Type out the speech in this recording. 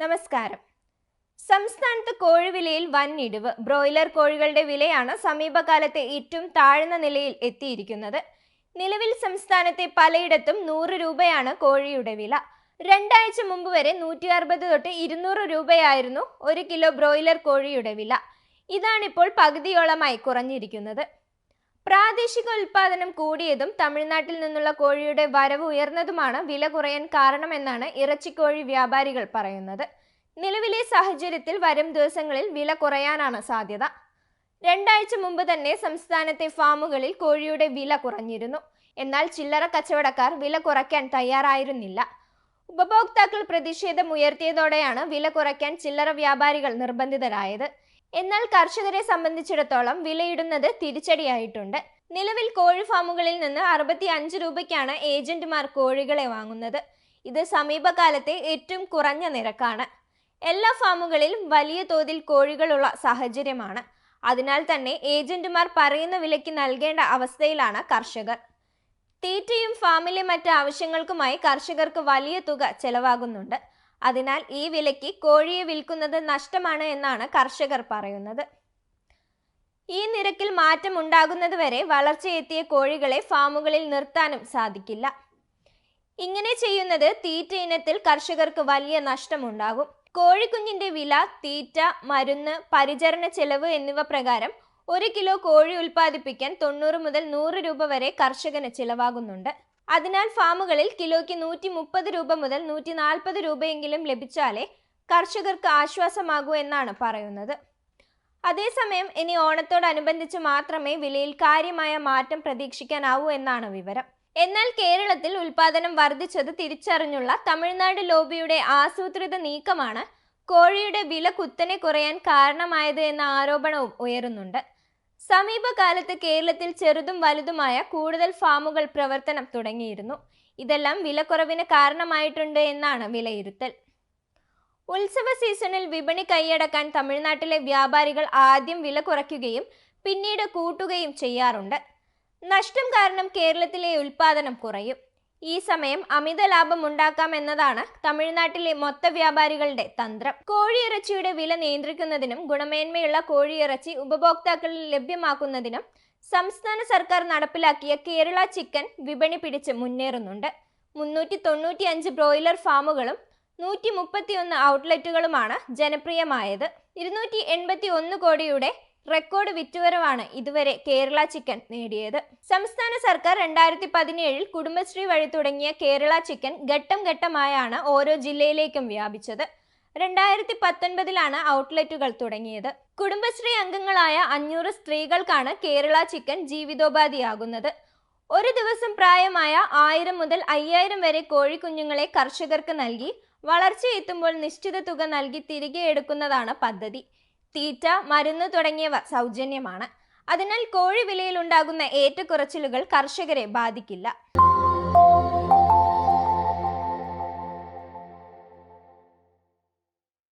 നമസ്കാരം. സംസ്ഥാനത്ത് കോഴിവിലയിൽ വൻ ഇടിവ് ബ്രോയിലർ കോഴികളുടെ വിലയാണ് സമീപകാലത്തെ ഏറ്റവും താഴ്ന്ന നിലയിൽ എത്തിയിരിക്കുന്നത്. നിലവിൽ സംസ്ഥാനത്തെ പലയിടത്തും നൂറ് രൂപയാണ് കോഴിയുടെ വില. രണ്ടാഴ്ച മുമ്പ് വരെ നൂറ്റി അറുപത് തൊട്ട് ഇരുന്നൂറ് രൂപയായിരുന്നു ഒരു കിലോ ബ്രോയിലർ കോഴിയുടെ വില. ഇതാണിപ്പോൾ പകുതിയോളമായി കുറഞ്ഞിരിക്കുന്നത്. പ്രാദേശിക ഉൽപാദനം കൂടിയതും തമിഴ്നാട്ടിൽ നിന്നുള്ള കോഴിയുടെ വരവ് ഉയർന്നതുമാണ് വില കുറയാൻ കാരണമെന്നാണ് ഇറച്ചിക്കോഴി വ്യാപാരികൾ പറയുന്നത്. നിലവിലെ സാഹചര്യത്തിൽ വരും ദിവസങ്ങളിൽ വില കുറയാനാണ് സാധ്യത. രണ്ടാഴ്ച മുമ്പ് തന്നെ സംസ്ഥാനത്തെ ഫാമുകളിൽ കോഴിയുടെ വില കുറഞ്ഞിരുന്നു. എന്നാൽ ചില്ലറ കച്ചവടക്കാർ വില കുറയ്ക്കാൻ തയ്യാറായിരുന്നില്ല. ഉപഭോക്താക്കൾ പ്രതിഷേധം ഉയർത്തിയതോടെയാണ് വില കുറയ്ക്കാൻ ചില്ലറ വ്യാപാരികൾ നിർബന്ധിതരായത്. എന്നാൽ കർഷകരെ സംബന്ധിച്ചിടത്തോളം വിലയിടുന്നത് തിരിച്ചടിയായിട്ടുണ്ട്. നിലവിൽ കോഴി ഫാമുകളിൽ നിന്ന് അറുപത്തി അഞ്ച് രൂപയ്ക്കാണ് ഏജന്റുമാർ കോഴികളെ വാങ്ങുന്നത്. ഇത് സമീപകാലത്തെ ഏറ്റവും കുറഞ്ഞ നിരക്കാണ്. എല്ലാ ഫാമുകളിലും വലിയ തോതിൽ കോഴികളുള്ള സാഹചര്യമാണ്. അതിനാൽ തന്നെ ഏജന്റുമാർ പറയുന്ന വിലയ്ക്ക് നൽകേണ്ട അവസ്ഥയിലാണ് കർഷകർ. തീറ്റയും ഫാമിലെ മറ്റ് ആവശ്യങ്ങൾക്കുമായി കർഷകർക്ക് വലിയ തുക ചെലവാകുന്നുണ്ട്. അതിനാൽ ഈ വിലയ്ക്ക് കോഴിയെ വിൽക്കുന്നത് നഷ്ടമാണ് എന്നാണ് കർഷകർ പറയുന്നത്. ഈ നിരക്കിൽ മാറ്റം ഉണ്ടാകുന്നതുവരെ വളർച്ചയെത്തിയ കോഴികളെ ഫാമുകളിൽ നിർത്താനും സാധിക്കില്ല. ഇങ്ങനെ ചെയ്യുന്നത് തീറ്റ ഇനത്തിൽ കർഷകർക്ക് വലിയ നഷ്ടമുണ്ടാകും. കോഴിക്കുഞ്ഞിന്റെ വില തീറ്റ മരുന്ന് പരിചരണ ചെലവ് എന്നിവ പ്രകാരം ഒരു കിലോ കോഴി ഉൽപ്പാദിപ്പിക്കാൻ തൊണ്ണൂറ് മുതൽ നൂറ് രൂപ വരെ കർഷകന് ചിലവാകുന്നുണ്ട്. അതിനാൽ ഫാമുകളിൽ കിലോയ്ക്ക് നൂറ്റി മുപ്പത് രൂപ മുതൽ നൂറ്റി നാൽപ്പത് രൂപയെങ്കിലും ലഭിച്ചാലേ കർഷകർക്ക് ആശ്വാസമാകൂ എന്നാണ് പറയുന്നത്. അതേസമയം ഇനി ഓണത്തോടനുബന്ധിച്ച് മാത്രമേ വിലയിൽ കാര്യമായ മാറ്റം പ്രതീക്ഷിക്കാനാവൂ എന്നാണ് വിവരം. എന്നാൽ കേരളത്തിൽ ഉൽപാദനം വർദ്ധിച്ചത് തിരിച്ചറിഞ്ഞുള്ള തമിഴ്നാട് ലോബിയുടെ ആസൂത്രിത നീക്കമാണ് കോഴിയുടെ വില കുത്തനെ കുറയാൻ കാരണമായത് എന്ന ആരോപണവും ഉയരുന്നുണ്ട്. സമീപകാലത്ത് കേരളത്തിൽ ചെറുതും വലുതുമായ കൂടുതൽ ഫാമുകൾ പ്രവർത്തനം തുടങ്ങിയിരുന്നു. ഇതെല്ലാം വിലക്കുറവിന് കാരണമായിട്ടുണ്ട് എന്നാണ് വിലയിരുത്തൽ. ഉത്സവ സീസണിൽ വിപണി കൈയടക്കാൻ തമിഴ്നാട്ടിലെ വ്യാപാരികൾ ആദ്യം വില കുറയ്ക്കുകയും പിന്നീട് കൂട്ടുകയും ചെയ്യാറുണ്ട്. നഷ്ടം കാരണം കേരളത്തിലെ ഉൽപാദനം കുറയും. ഈ സമയം അമിത ലാഭം ഉണ്ടാക്കാം എന്നതാണ് തമിഴ്നാട്ടിലെ മൊത്ത വ്യാപാരികളുടെ തന്ത്രം. കോഴിയിറച്ചിയുടെ വില നിയന്ത്രിക്കുന്നതിനും ഗുണമേന്മയുള്ള കോഴിയിറച്ചി ഉപഭോക്താക്കളിൽ ലഭ്യമാക്കുന്നതിനും സംസ്ഥാന സർക്കാർ നടപ്പിലാക്കിയ കേരള ചിക്കൻ വിപണി പിടിച്ച് മുന്നേറുന്നുണ്ട്. മുന്നൂറ്റി തൊണ്ണൂറ്റി അഞ്ച് ബ്രോയിലർ ഫാമുകളും നൂറ്റി മുപ്പത്തിയൊന്ന് ഔട്ട്ലെറ്റുകളുമാണ് ജനപ്രിയമായത്. ഇരുന്നൂറ്റി എൺപത്തി ഒന്ന് കോടിയുടെ റെക്കോർഡ് വിറ്റുവരവാണ് ഇതുവരെ കേരള ചിക്കൻ നേടിയത്. സംസ്ഥാന സർക്കാർ രണ്ടായിരത്തി പതിനേഴിൽ കുടുംബശ്രീ വഴി തുടങ്ങിയ കേരള ചിക്കൻ ഘട്ടം ഘട്ടമായാണ് ഓരോ ജില്ലയിലേക്കും വ്യാപിച്ചത്. രണ്ടായിരത്തി പത്തൊൻപതിലാണ് ഔട്ട്ലെറ്റുകൾ തുടങ്ങിയത്. കുടുംബശ്രീ അംഗങ്ങളായ അഞ്ഞൂറ് സ്ത്രീകൾക്കാണ് കേരള ചിക്കൻ ജീവിതോപാധിയാകുന്നത്. ഒരു ദിവസം പ്രായമായ ആയിരം മുതൽ അയ്യായിരം വരെ കോഴിക്കുഞ്ഞുങ്ങളെ കർഷകർക്ക് നൽകി വളർച്ചയെത്തുമ്പോൾ നിശ്ചിത തുക നൽകി തിരികെ എടുക്കുന്നതാണ് പദ്ധതി. തീറ്റ മരുന്ന് തുടങ്ങിയവ സൗജന്യമാണ്. അതിനാൽ കോഴി വിലയിൽ ഉണ്ടാകുന്ന ഏറ്റക്കുറച്ചിലുകൾ കർഷകരെ ബാധിക്കില്ല.